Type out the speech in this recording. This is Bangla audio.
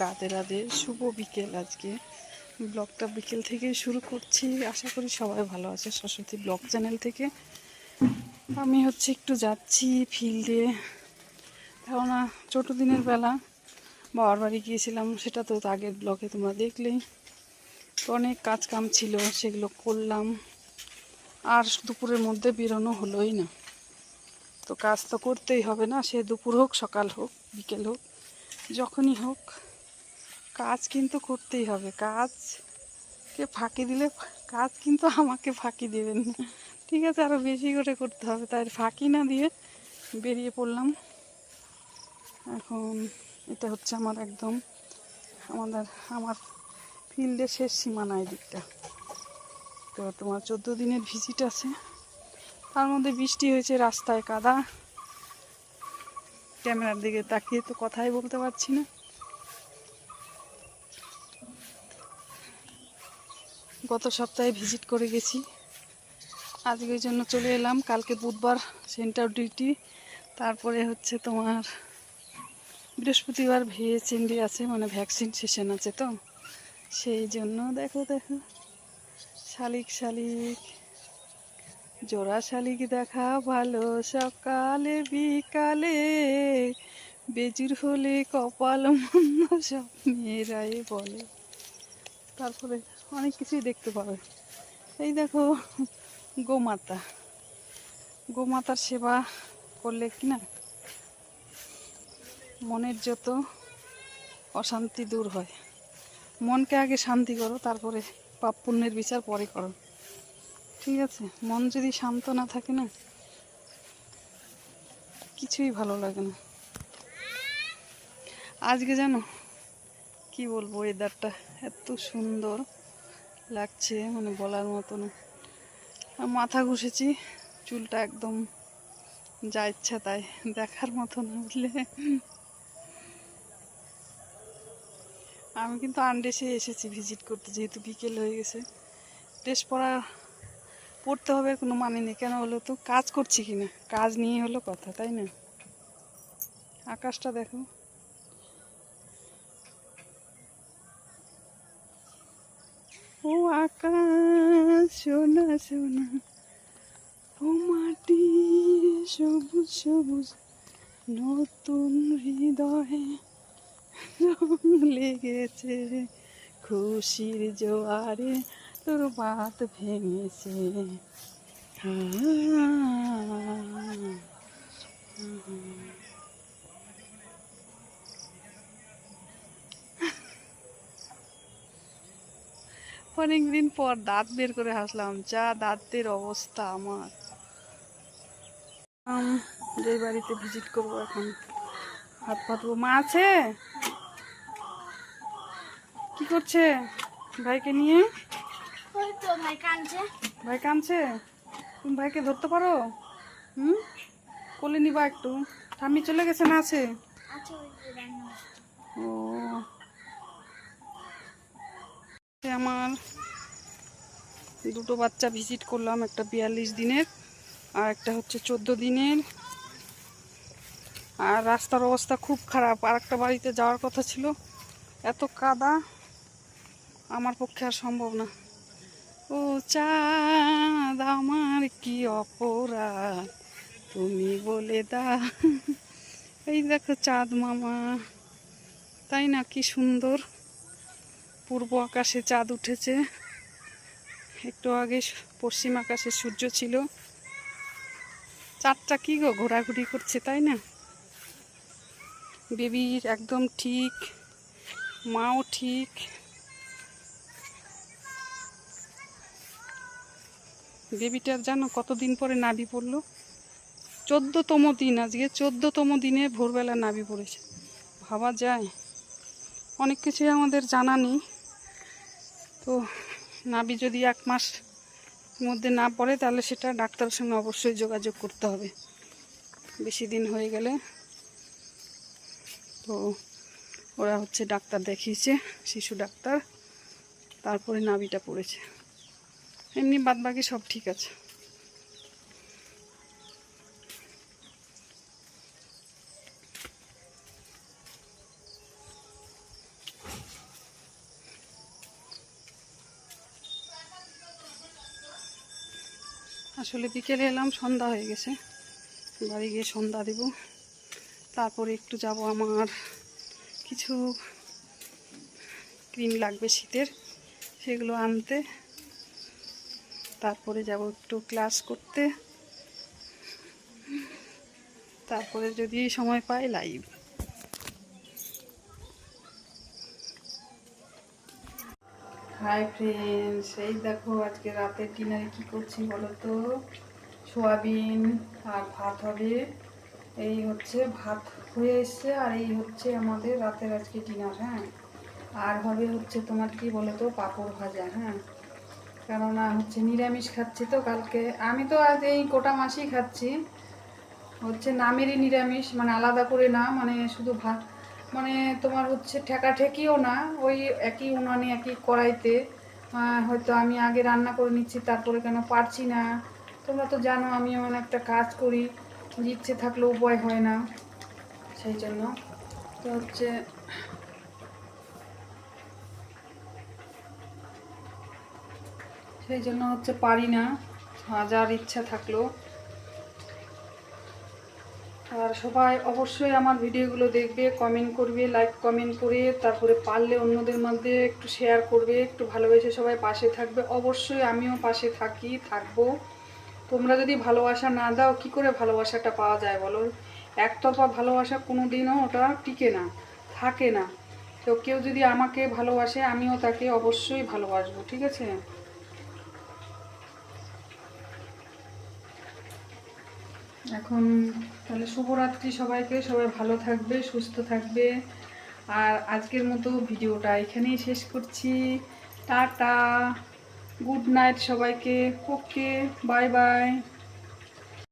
রাধে রাধে, শুভ বিকেল আজকে। ব্লগটা বিকেল থেকে শুরু করছি। আশা করি সবাই ভালো আছে। সরস্বতী ব্লগ চ্যানেল থেকে। আমি হচ্ছে একটু যাচ্ছি ফিল্ডে। কেননা ছোটো দিনের বেলা বাবার বাড়ি গিয়েছিলাম, সেটা তো আগের ব্লগে তোমরা দেখলেই। তো অনেক কাজ কাম ছিল, সেগুলো করলাম। আর দুপুরের মধ্যে বেরোনো হলোই না। তো কাজ তো করতেই হবে না, সে দুপুর হোক, সকাল হোক, বিকেল হোক। যখনই হোক, কাজ কিন্তু করতেই হবে। কাজকে ফাঁকি দিলে, কাজ কিন্তু আমাকে ফাঁকি দেবেন না। ঠিক আছে আরও বেশি করে করতে হবে। তাই ফাঁকি না দিয়ে বেরিয়ে পড়লাম। এখন এটা হচ্ছে আমার একদম আমাদের, আমার ফিল্ডের শেষ সীমানা দিকটা তো তোমার চোদ্দ দিনের ভিজিট আছে। তার মধ্যে বৃষ্টি হয়েছে, রাস্তায় কাদা। ক্যামেরার দিকে তাকিয়ে তো কথাই বলতে পারছি না। গত সপ্তাহে ভিজিট করে গেছি। আজকের জন্য চলে এলাম। কালকে বুধবার সেন্টার ডিউটি। তারপরে হচ্ছে তোমার বৃহস্পতিবার ভিএচএনডি আছে মানে ভ্যাকসিন সেশন আছে তো। সেই জন্য দেখো দেখো। শালিক শালিক। জোড়া শালিক দেখা ভালো সকালে, বিকালে। বেজুর হলে কপাল সব মেয়েরাই বলে। তারপরে অনেক কিছুই দেখতে পাবে। এই দেখো, গোমাতা। গোমাতার সেবা করলে কি না? মনের যত অশান্তি দূর হয়। মনকে আগে শান্তি করো, তারপরে পাপ পুণ্যের বিচার পরে করো। ঠিক আছে, মন যদি শান্ত না থাকে না, কিছুই ভালো লাগে না। আজকে জানো, কি বলব ওয়েদারটা এত সুন্দর লাগছে মানে বলার মতো না। মাথা ঘষেছি, চুলটা একদম যা ইচ্ছা তাই, দেখার মতো না বুঝলে আমি কিন্তু আনড্রেসে এসেছি ভিজিট করতে, যেহেতু বিকেল হয়ে গেছে। ড্রেস পরা পড়তে হবে, কোনো মানে নেই। কেন হলো তো? কাজ করছি কি না কাজ নিয়ে হলো কথা, তাই না? আকাশটা দেখো। ও আকাশ, সোনা সোনা। ও মাটি, সবুজ সবুজ। নতুন হৃদয়ে রং লেগেছে খুশির জোয়ারে। তোর বাত ভেঙেছে। অনেকদিন পর দাঁত বের করে হাসলাম যা দাঁতের অবস্থা আমার। আম, যেই বাড়িতে ভিজিট করব এখন হাত পাতবো। মা আছে? কি করছে? ভাইকে নিয়ে? ওই তো ভাই কাঁদছে। ভাই কাঁদছে? তুমি ভাইকে ধরতে পারো? হুম? কোলে নিবা একটু। ঠাম্মি চলে গেছে না আছে? ও। আমার দুটো বাচ্চা ভিজিট করলাম একটা বিয়াল্লিশ দিনের আর একটা হচ্ছে চোদ্দ দিনের। আর রাস্তার অবস্থা খুব খারাপ। আর একটা বাড়িতে যাওয়ার কথা ছিল। এত কাদা আমার পক্ষে আর সম্ভব না। ও চাঁদ, আমার কি অপরাধ? তুমি বলে দা এই দেখো চাঁদ মামা, তাই না? কি সুন্দর। পূর্ব আকাশে চাঁদ উঠেছে। একটু আগে পশ্চিম আকাশে সূর্য ছিল। চাঁদটা কি গো, ঘোরাঘুরি করছে, তাই না? বেবির একদম ঠিক, মাও ঠিক। বেবিটার জানো কতদিন পরে নাভি পড়ল? চোদ্দতম দিন আজকে, চোদ্দতম দিনে ভোরবেলা নাভি পড়েছে। ভাবা যায়। অনেক কিছুই আমাদের জানা নেই। তো নাভি যদি এক মাস মধ্যে না পড়ে, তাহলে সেটা ডাক্তারের সঙ্গে অবশ্যই যোগাযোগ করতে হবে। বেশি দিন হয়ে গেলে তো ওরা হচ্ছে ডাক্তার দেখিয়েছে, শিশু ডাক্তার। তারপরে নাভিটা পড়েছে। এমনি বাদ বাকি সব ঠিক আছে। আসলে বিকেলে এলাম, সন্ধ্যা হয়ে গেছে। বাড়ি গিয়ে সন্ধ্যা দেব। তারপরে একটু যাব আমার কিছু ক্রিম লাগবে শীতের, সেগুলো আনতে। তারপরে যাব একটু ক্লাস করতে। তারপরে যদি সময় পাই লাইভ হাই ফ্রেন্ডস এই দেখো আজকে রাতের ডিনারে কি করছি বলো তো সোয়াবিন আর ভাত হবে। এই হচ্ছে ভাত হয়ে এসছে আর এই হচ্ছে আমাদের রাতের আজকে ডিনার হ্যাঁ? আর হবে হচ্ছে তোমার কি বলো তো পাঁপড় ভাজা হ্যাঁ? কেননা হচ্ছে নিরামিষ খাচ্ছি তো কালকে। আমি তো আজ এই গোটা মাসই খাচ্ছি। হচ্ছে নামেরই নিরামিষ মানে আলাদা করে না মানে শুধু ভাত। মানে তোমার হচ্ছে ঠেকাঠেকিও না, ওই একই উনানে, একই কড়াইতে। হয়তো আমি আগে রান্না করে নিচ্ছি, তারপরে কেন পারছি না। তোমরা তো জানো আমি এমন একটা কাজ করি ইচ্ছে থাকলেও উপায় হয় না। সেই জন্য তো হচ্ছে সেই জন্য হচ্ছে পারি না। হাজার ইচ্ছা থাকল। আর সবাই অবশ্যই আমার ভিডিওগুলো দেখবে কমেন্ট করবে লাইক কমেন্ট করে, তারপরে পারলে অন্যদের মধ্যে একটু শেয়ার করবে, একটু ভালোবেসে সবাই পাশে থাকবে। অবশ্যই আমিও পাশে থাকি, থাকব। তোমরা যদি ভালোবাসা না দাও, কি করে ভালোবাসাটা পাওয়া যায় বলো? একতরফা ভালোবাসা কোনো দিনও ওটা টিকে না, থাকে না। তো কেউ যদি আমাকে ভালোবাসে, আমিও তাকে অবশ্যই ভালোবাসবো, ঠিক আছে? এখন তাহলে শুভরাত্রি সবাইকে, সবাই ভালো থাকবে, সুস্থ থাকবে। আর আজকের মতো ভিডিওটা এখানেই শেষ করছি। টাটা, গুড নাইট সবাইকে, ওকে, বাই বাই।